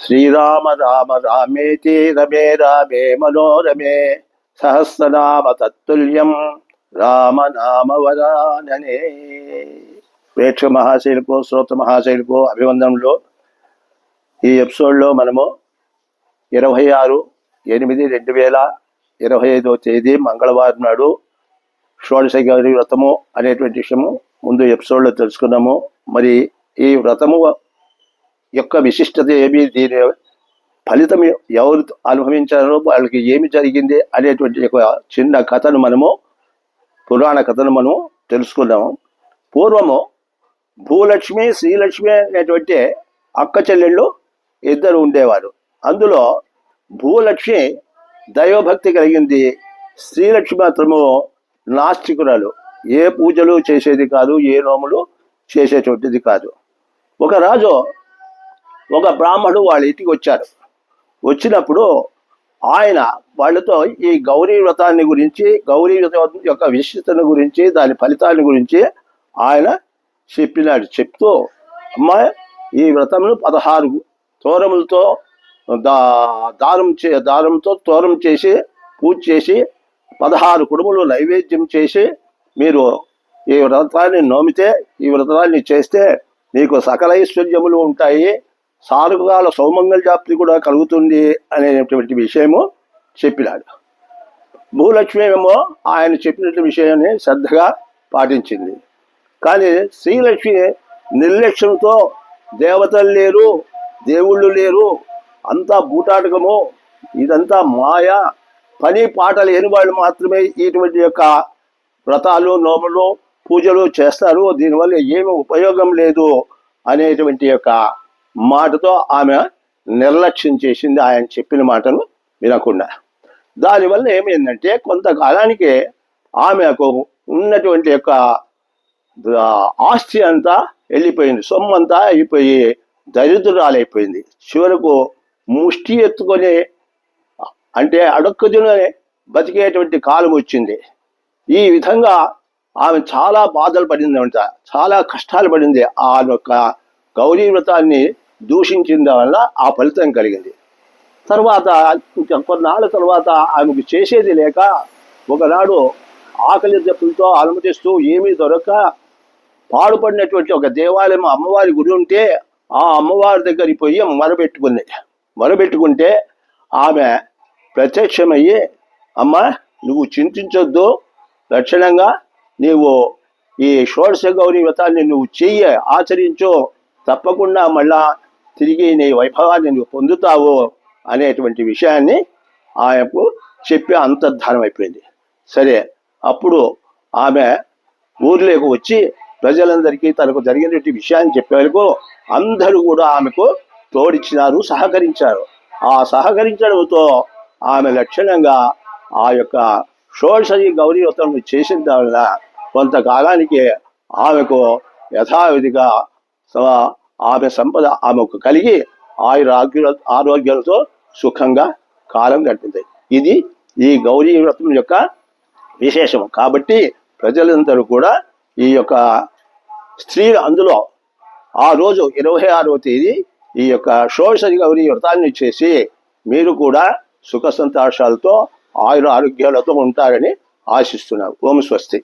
శ్రీరామ రామ రామేతి రమే రామే మనోరమే సహస్రనామ తత్తుల్యం రామనామ వరాననే ప్రేక్షక మహాశైలకు శ్రోత మహాశైలకు అభివందనంలో ఈ ఎపిసోడ్లో మనము ఇరవై ఆరు ఎనిమిది రెండు వేల ఇరవై ఐదవ తేదీ మంగళవారం నాడు షోడశ గౌరీ వ్రతము అనేటువంటి విషయము ముందు ఎపిసోడ్లో తెలుసుకున్నాము. మరి ఈ వ్రతము యొక్క విశిష్టత ఏమి? దీని ఫలితం ఎవరు అనుభవించారో వాళ్ళకి ఏమి జరిగింది అనేటువంటి ఒక చిన్న కథను మనము పురాణ కథను మనము తెలుసుకున్నాము పూర్వము భూలక్ష్మి శ్రీలక్ష్మి అనేటువంటి అక్క చెల్లెళ్ళు ఇద్దరు ఉండేవారు. అందులో భూలక్ష్మి దైవభక్తి కలిగింది. శ్రీలక్ష్మి మాత్రము నాస్తికురాలు. ఏ పూజలు చేసేది కాదు ఏ నోములు చేసేటువంటిది కాదు. ఒక రాజు ఒక బ్రాహ్మణుడు వాళ్ళ ఇంటికి వచ్చారు వచ్చినప్పుడు ఆయన వాళ్ళతో ఈ గౌరీ వ్రతాన్ని గురించి గౌరీ వ్రతం యొక్క విశిష్టతను గురించి దాని ఫలితాన్ని గురించి ఆయన చెప్పినాడు. చెప్తూ అమ్మాయి ఈ వ్రతమును పదహారు తోరములతో దా దానం చే దానంతో తోరం చేసి పూజ చేసి పదహారు కుడుములు నైవేద్యం చేసి మీరు ఈ వ్రతాన్ని నోమితే ఈ వ్రతాన్ని చేస్తే మీకు సకల ఐశ్వర్యములు ఉంటాయి. సారుగాల సౌమంగళ జాప్తి కూడా కలుగుతుంది అనేటువంటి విషయము చెప్పినాడు. భూలక్ష్మి ఏమో ఆయన చెప్పినటువంటి విషయాన్ని శ్రద్ధగా పాటించింది. కానీ శ్రీలక్ష్మి నిర్లక్ష్యంతో దేవతలు లేరు దేవుళ్ళు లేరు అంతా బూటాటకము ఇదంతా మాయ పని పాట లేని వాళ్ళు మాత్రమే ఇటువంటి యొక్క వ్రతాలు నోములు పూజలు చేస్తారు. దీనివల్ల ఏమి ఉపయోగం లేదు అనేటువంటి యొక్క మాటతో ఆమె నిర్లక్ష్యం చేసింది ఆయన చెప్పిన మాటను వినకుండా. దానివల్ల ఏమైందంటే కొంతకాలానికి ఆమెకు ఉన్నటువంటి యొక్క ఆస్తి అంతా వెళ్ళిపోయింది. సొమ్ము అంతా అయిపోయి దరిద్రురాలైపోయింది. చివరకు ముష్టి ఎత్తుకొని అంటే అడక్కుదిన బతికేటువంటి కాలం వచ్చింది. ఈ విధంగా ఆమె చాలా బాధలు పడింది అంట చాలా కష్టాలు పడింది. ఆ యొక్క గౌరీ వ్రతాన్ని దూషించిన వల్ల ఆ ఫలితం కలిగింది. తర్వాత ఇంకా కొన్నాళ్ళ తర్వాత ఆమెకు చేసేది లేక ఒకనాడు ఆకలి దెబ్బలతో అలమటిస్తూ ఏమీ దొరక పాడుపడినటువంటి ఒక దేవాలయం అమ్మవారి గుడి ఉంటే ఆ అమ్మవారి దగ్గరికి పోయి మొరబెట్టుకుంది. మొరబెట్టుకుంటే ఆమె ప్రత్యక్షమయ్యి అమ్మ నువ్వు చింతించొద్దు. లక్షణంగా నీవు ఈ షోడశ గౌరీ వ్రతాన్ని నువ్వు చెయ్యి ఆచరించు. తప్పకుండా మళ్ళా తిరిగి నీ వైభవాన్ని నువ్వు పొందుతావు అనేటువంటి విషయాన్ని ఆయనకు చెప్పి అంతర్ధానం అయిపోయింది. సరే అప్పుడు ఆమె ఊర్లోకి వచ్చి ప్రజలందరికీ తనకు జరిగినటువంటి విషయాన్ని చెప్పేందుకు అందరూ కూడా ఆమెకు తోడిచ్చినారు సహకరించారు. ఆ సహకరించడంతో ఆమె లక్షణంగా ఆ యొక్క షోడశి గౌరీ వ్రతం చేసిన వల్ల కొంతకాలానికి ఆమెకు యథావిధిగా ఆమె సంపద ఆమెకు కలిగి ఆయుర ఆరోగ్య ఆరోగ్యాలతో సుఖంగా కాలం గడిపింది. ఇది ఈ గౌరీ వ్రతం యొక్క విశేషం కాబట్టి ప్రజలందరూ కూడా ఈ యొక్క స్త్రీలు అందులో ఆ రోజు ఇరవై ఆరవ తేదీ ఈ యొక్క షోడశ గౌరీ వ్రతాన్ని చేసి మీరు కూడా సుఖ సంతోషాలతో ఆయుర ఆరోగ్యాలతో ఉంటారని ఆశిస్తున్నాను ఓం స్వస్తి.